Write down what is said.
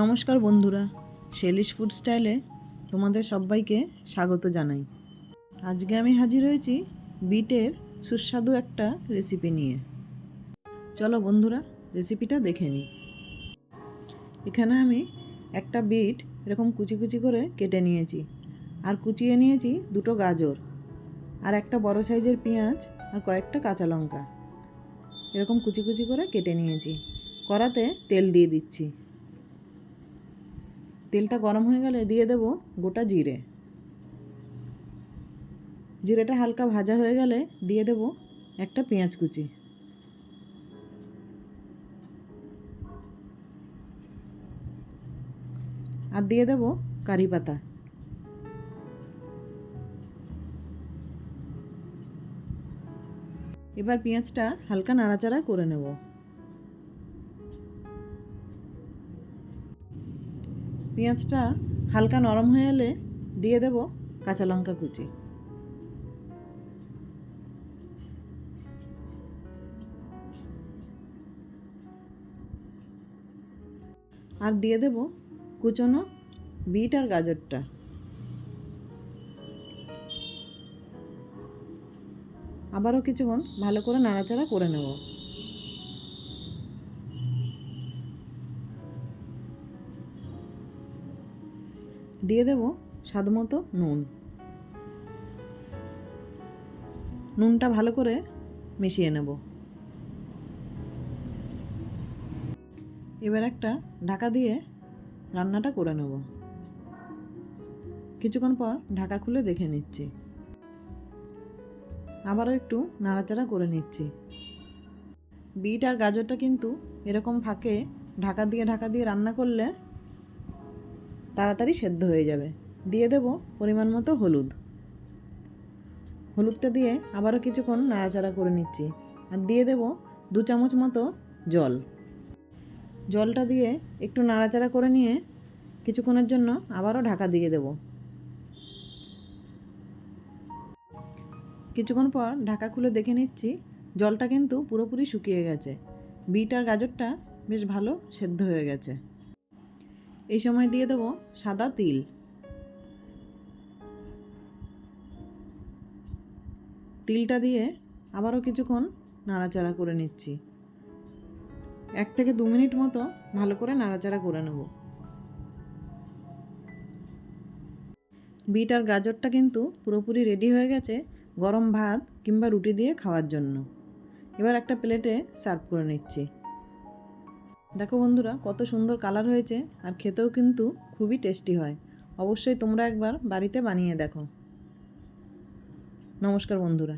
নমস্কার বন্ধুরা শেলিশ ফুড স্টাইলে তোমাদের সবাইকে স্বাগত জানাই। আজকে আমি হাজির হয়েছি বিটের সুস্বাদু একটা রেসিপি নিয়ে। চলো বন্ধুরা রেসিপিটা দেখে নিই। এখানে আমি একটা বিট এরকম কুচি কুচি করে কেটে নিয়েছি। আর কুচিয়ে নিয়েছি দুটো গাজর, আর একটা বড় সাইজের পেঁয়াজ, আর কয়েকটা কাঁচা লঙ্কা। এরকম কুচি কুচি করে কেটে নিয়েছি। কড়াতে তেল দিয়ে দিচ্ছি। তেলটা গরম হয়ে গেলে দিয়ে দেব গোটা জিরে। জিরেটা হালকা ভাজা হয়ে গেলে দিয়ে দেব একটা পেঁয়াজ কুচি। আর দিয়ে দেব কারি পাতা। এবার পেঁয়াজটা হালকা নাড়াচাড়া করে নেব। পেঁয়াজটা হালকা নরম হয়ে এলে দিয়ে দেব কাঁচা লঙ্কা কুচি। আর দিয়ে দেব কুচনো বিট আর গাজরটা। আবারও কিছুক্ষণ ভালো করে নাড়াচাড়া করে নেব। দিয়ে দেব স্বাদমতো নুন। নুনটা ভালো করে মিশিয়ে নেব। এবার একটা ঢাকা দিয়ে রান্নাটা করে নেব। কিছুক্ষণ পর ঢাকা খুলে দেখে নিচ্ছি। আবারও একটু নাড়াচাড়া করে নিচ্ছি। বিট আর গাজরটা কিন্তু এরকম ফাঁকে ঢাকা দিয়ে ঢাকা দিয়ে রান্না করলে তাড়াতাড়ি সেদ্ধ হয়ে যাবে। দিয়ে দেব পরিমাণ মতো হলুদ। হলুদটা দিয়ে আবারও কিছুক্ষণ নাড়াচাড়া করে নিচ্ছি। আর দিয়ে দেব দু চামচ মতো জল। জলটা দিয়ে একটু নাড়াচাড়া করে নিয়ে কিছুক্ষণের জন্য আবারও ঢাকা দিয়ে দেব। কিছুক্ষণ পর ঢাকা খুলে দেখে নিচ্ছি জলটা কিন্তু পুরোপুরি শুকিয়ে গেছে। বিট আর গাজরটা বেশ ভালো সেদ্ধ হয়ে গেছে। এই সময় দিয়ে দেবো সাদা তিল। তিলটা দিয়ে আবারও কিছুক্ষণ নাড়াচাড়া করে নিচ্ছি। এক থেকে দু মিনিট মতো ভালো করে নাড়াচাড়া করে নেব। বিট আর গাজরটা কিন্তু পুরোপুরি রেডি হয়ে গেছে গরম ভাত কিংবা রুটি দিয়ে খাওয়ার জন্য। এবার একটা প্লেটে সার্ভ করে নিচ্ছি। দেখো বন্ধুরা, কত সুন্দর কালার হয়েছে আর খেতেও কিন্তু খুবই টেস্টি হয়। অবশ্যই তোমরা একবার বাড়িতে বানিয়ে দেখো। নমস্কার বন্ধুরা।